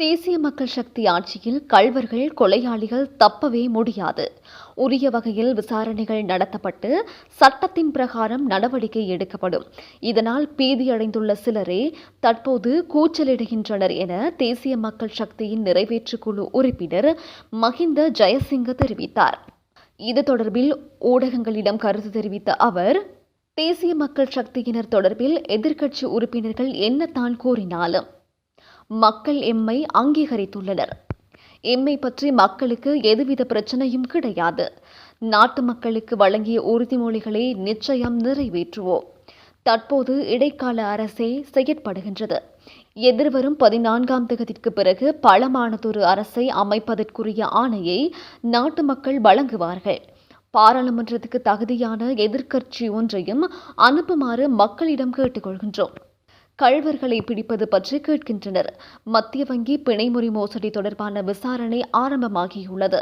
தேசிய மக்கள் சக்தி ஆட்சியில் கள்வர்கள் கொலையாளிகள் தப்பவே முடியாது. உரிய வகையில் விசாரணைகள் நடத்தப்பட்டு சட்டத்தின் பிரகாரம் நடவடிக்கை எடுக்கப்படும். இதனால் பீதியடைந்துள்ள சிலரே தற்போது கூச்சலிடுகின்றனர் என தேசிய மக்கள் சக்தியின் நிறைவேற்று குழு உறுப்பினர் மஹிந்த ஜெயசிங்க தெரிவித்தார். இது தொடர்பில் ஊடகங்களிடம் கருத்து தெரிவித்த அவர் தேசிய மக்கள் சக்தியினர் தொடர்பில் எதிர்க்கட்சி உறுப்பினர்கள் என்னத்தான் கூறினாலும் மக்கள் எம்மை அங்கீகரித்துள்ளனர். எம்மை பற்றி மக்களுக்கு எதுவித பிரச்சனையும் கிடையாது. நாட்டு மக்களுக்கு வழங்கிய உறுதிமொழிகளை நிச்சயம் நிறைவேற்றுவோம். தற்போது இடைக்கால அரசே செயற்படுகின்றது. எதிர்வரும் பதினான்காம் தேதிக்கு பிறகு பலமானதொரு அரசை அமைப்பதற்குரிய ஆணையை நாட்டு மக்கள் வழங்குவார்கள். பாராளுமன்றத்துக்கு தகுதியான எதிர்க்கட்சி ஒன்றையும் அனுப்புமாறு மக்களிடம் கேட்டுக்கொள்கின்றோம். கள்வர்களை பிடிப்பது பற்றி கேட்கின்றனர். மத்திய வங்கி பிணைமுறை மோசடி தொடர்பான விசாரணை ஆரம்பமாகியுள்ளது.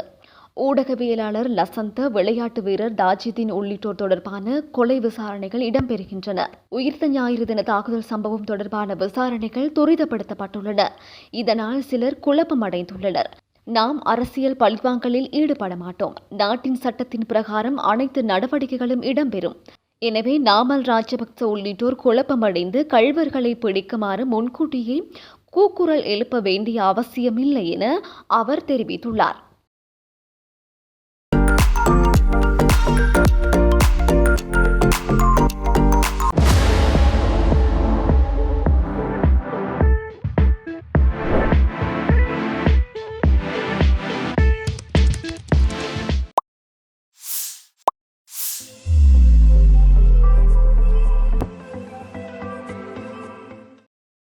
ஊடகவியலாளர் லசந்த விளையாட்டு வீரர் தாஜிதீன் உள்ளிட்டோர் தொடர்பான கொலை விசாரணைகள் இடம்பெறுகின்றன. உயிர்த்த ஞாயிறு தின தாக்குதல் சம்பவம் தொடர்பான விசாரணைகள் துரிதப்படுத்தப்பட்டுள்ளன. இதனால் சிலர் குழப்பமடைந்துள்ளனர். நாம் அரசியல் பழிவாங்கலில் ஈடுபட மாட்டோம். நாட்டின் சட்டத்தின் பிரகாரம் அனைத்து நடவடிக்கைகளும் இடம்பெறும். எனவே நாமல் ராஜபக்ச உள்ளிட்டோர் குழப்பமடைந்து கழ்வர்களை பிடிக்குமாறு முன்கூட்டியே கூக்குரல் எழுப்ப வேண்டிய அவசியமில்லை என அவர் தெரிவித்துள்ளார்.